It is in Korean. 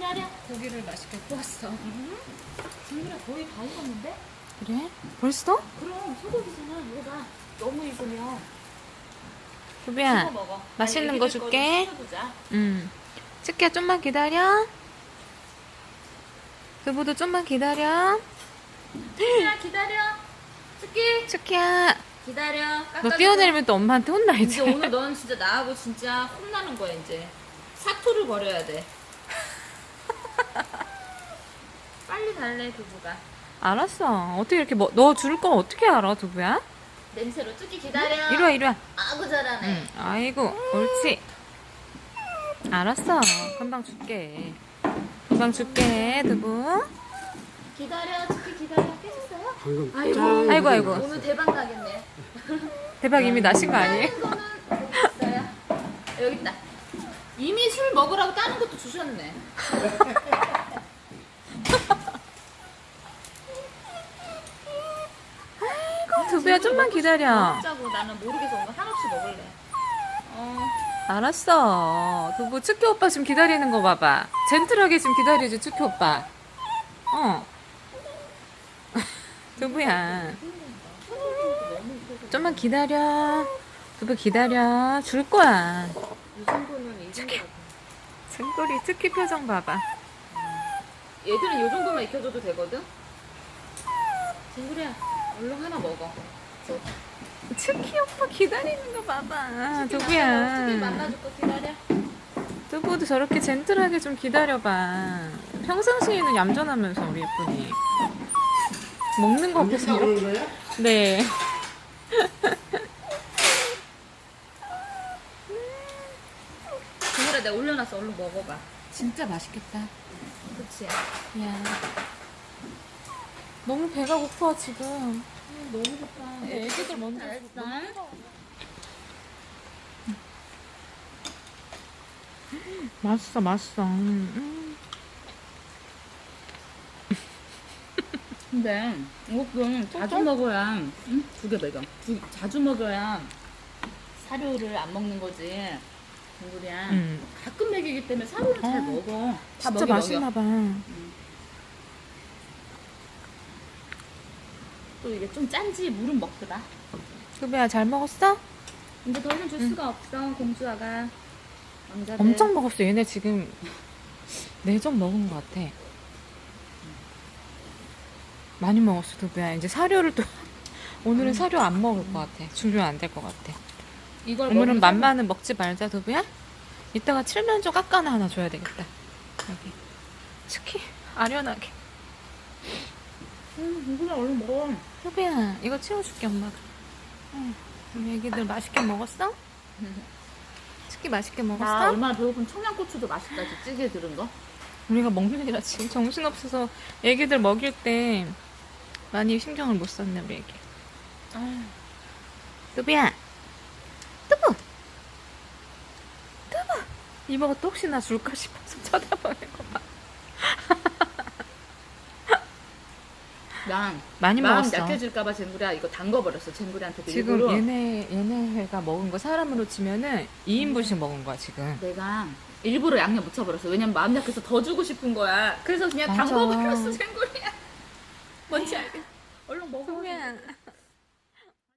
기다려. 고기를 맛있게 구웠어. 지민아 거의 다 익었는데? 그래? 벌써? 그럼 소고기잖아. 이거 봐. 너무 익으면 씹어 먹어. 맛있는 거 애기들 줄게. 응 치키야 좀만 기다려 두부도 좀만 기다려 치키야 기다려. 치키 치키야 기다려. 너 깎아줄게. 뛰어내리면 또 엄마한테 혼나 이제 이제 오늘 넌 진짜 나하고 진짜 혼나는 거야 이제. 사투를 벌여야 돼. 빨리 달래 두부가. 알았어 어떻게 이렇게 뭐, 너 줄 거 어떻게 알아 두부야? 냄새로 쭈기 기다려. 이리 와 이리 와 아구 잘하네. 응 아이고 옳지 알았어 금방 줄게 금방 줄게 두부 기다려. 쭈기 기다려. 깨셨어요? 방금 아이고. 짠 아이고, 아이고. 오늘 대박 나겠네. 대박 이미 나신 거 아니에요? 다른 거는? 여기 있다. 이미 술 먹으라고 다른 것도 주셨네. 두부야 좀만 기다려 먹자고 나는 모르겠어. 오늘 한없이 먹을래. 어. 알았어. 두부 츠키 오빠 지금 기다리는 거 봐봐. 젠틀하게 지금 기다리지 츠키 오빠. 어. 두부야. 좀만 기다려. 두부 기다려. 줄 거야. 이정 같아. 등골이 츠키 표정 봐봐. 얘들은 이 정도만 익혀줘도 되거든? 친구야, 얼른 하나 먹어. 츠키 오빠 기다리는 거 봐봐. 치킨 두부야. 만나줄 거 기다려. 두부도 저렇게 젠틀하게 좀 기다려봐. 평상시에는 얌전하면서 우리 예쁜이. 먹는 거 앞에서 이 네. 친구야, 내가 올려놨어. 얼른 먹어봐. 진짜 맛있겠다. 그치? 야. 너무 배가 고파 지금. 너무 좋다. 애기들 먼저. 잘했어. 맛있어, 맛있어. 음. 근데 이것도 자주 먹어야 응? 두개 먹여. 두, 자주 먹어야 사료를 안 먹는 거지. 친구야. 음. 가끔 먹이기 때문에 사료를 잘 아, 먹어. 다 진짜 먹여, 맛있나. 봐. 또 이게 좀 짠지 물은 먹더라. 두배야 잘 먹었어? 근데 더 이상 줄 수가 없어 공주아가. 왕자들. 엄청 먹었어. 얘네 지금 네점 먹은 것 같아. 많이 먹었어, 두배야. 이제 사료를 또 오늘은 사료 안 먹을 것 같아. 준비는 안될 것 같아. 이걸 오늘은 먹으면 만만은 먹지 말자, 두부야. 이따가 칠면조 깎아나 하나 줘야 되겠다. 여기. 특히 아련하게. 응, 공주아 얼른 먹어. 두부야, 이거 치워줄게, 엄마가. 응. 우리 애기들 맛있게 먹었어? 특히 맛있게 나 먹었어? 얼마나 배고픈 청양고추도 맛있다. 지 찌개 들은 거. 우리가 먹는 일이라 지금 정신 없어서 애기들 먹일 때 많이 신경을 못 썼네, 우리 애기. 두부야. 두부. 두부. 이모가 또 혹시나 줄까 싶어서 쳐다보는 거 봐. 난 많이 마음 먹었어. 약해질까봐 쟁구리야 이거 담궈버렸어. 쟁구리한테도 지금 일부러. 얘네 얘네가 먹은 거 사람으로 치면은 2인분씩 먹은 거야 지금. 내가 일부러 양념 묻혀버렸어. 왜냐면 마음 약해서 더 주고 싶은 거야. 그래서 그냥 맞아. 담궈버렸어, 쟁구리야. 뭔지 알겠지?